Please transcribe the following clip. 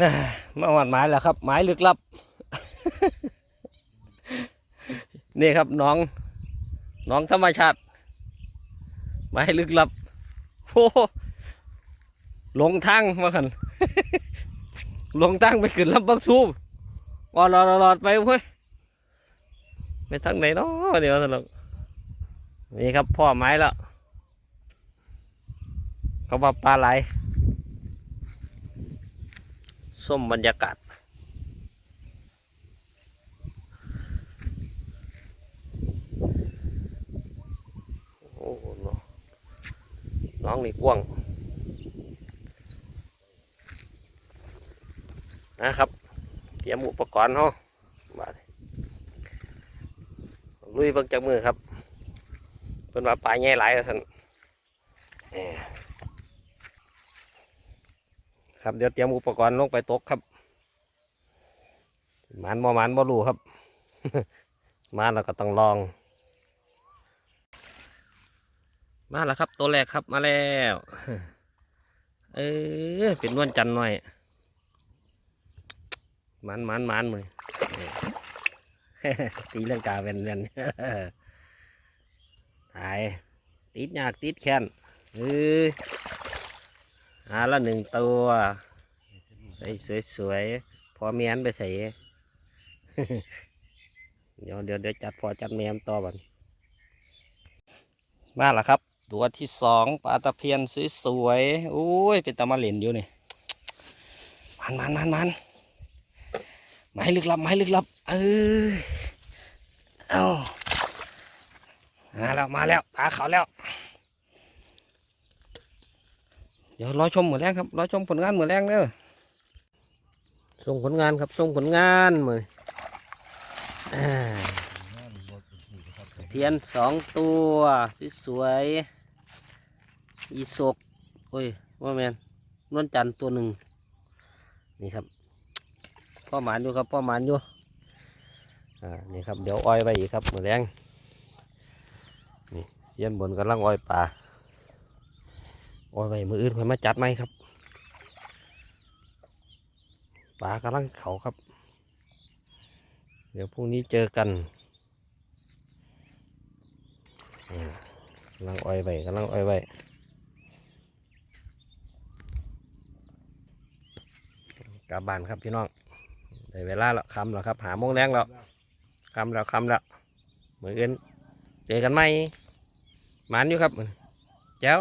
อ่ามาหวานไม้แล้วครับไม้ลึกลับ นี่ครับน้องน้องธรรมชาติไม้ลึกลับโอ้โหลงทางมาขันหลงทางไปขึ้นลำบักซูมว่าหลอดหลอดไปเว้ยไปทางไหนเนาะเดี๋ยวสนุกนี่ครับพ่อไม้แล้วเขาว่าปลาไหล ส้มบรรยากาศ โอ้โหน้องนี่กว้างนะครับ เตรียมอุปกรณ์เฮามาลุยเบิ่งจากมือครับเป็นว่าปลาใหญ่หลายแล้วท่านแหม่ ครับเดี๋ยวเตรียมอุปกรณ์ลงไปตกครับมันบ่มันบ่รู้ครับมาแล้วก็ต้องลอง มาแล้วครับ ตัวแรกครับมาแล้วเออเป็นนวลจันทร์หน่อยมันมันมันมือตีลังกาเป็นเวียนถ่ายติดยากติดแค้นเออ หาละหนึ่งตัวใส่สวยๆพอเมียนไปใส่เดี๋ยวเดี๋ยวเดี๋ยวจัดพอจัดเมียนต่อบันมาแล้วครับ ตัวที่สองปลาตะเพียนสวยๆโอ้ยเป็นตะมาเล่นอยู่นี่มันมันมันมันไม้ลึกลับไม้ลึกลับเออเอามาแล้วมาแล้วปลาเขาแล้ว เดี๋ยวรอชมเหมือนแรงครับรอชมผลงานเหมือนแรงเด้อส่งผลงานครับส่งผลงานเหมืออ่าเทียนสองตัวสวยๆอีศกโอ้ยว่าแมนนวลจันตัวหนึ่งนี่ครับพ่อหมานอยู่ครับพ่อหมานอยู่อ่านี่ครับเดี๋ยวอ้อยไว้อีกครับหมือแรงนี่เสียนบนกำลังอ้อยปลาอ้อยไว้มืออื่นค่อยมาจัดไหมครับปลากำลังเขาครับ เดี๋ยวพรุ่งนี้เจอกันกำลังอ้อยไว้กำลังอ้อยไว้กลับบ้านครับพี่น้องได้เวลาแล้วคำแล้วครับ หาโมงแรงแล้วคำแล้วคำแล้วเหมือนกันเจอกันไหมหมานอยู่ครับแจ้ว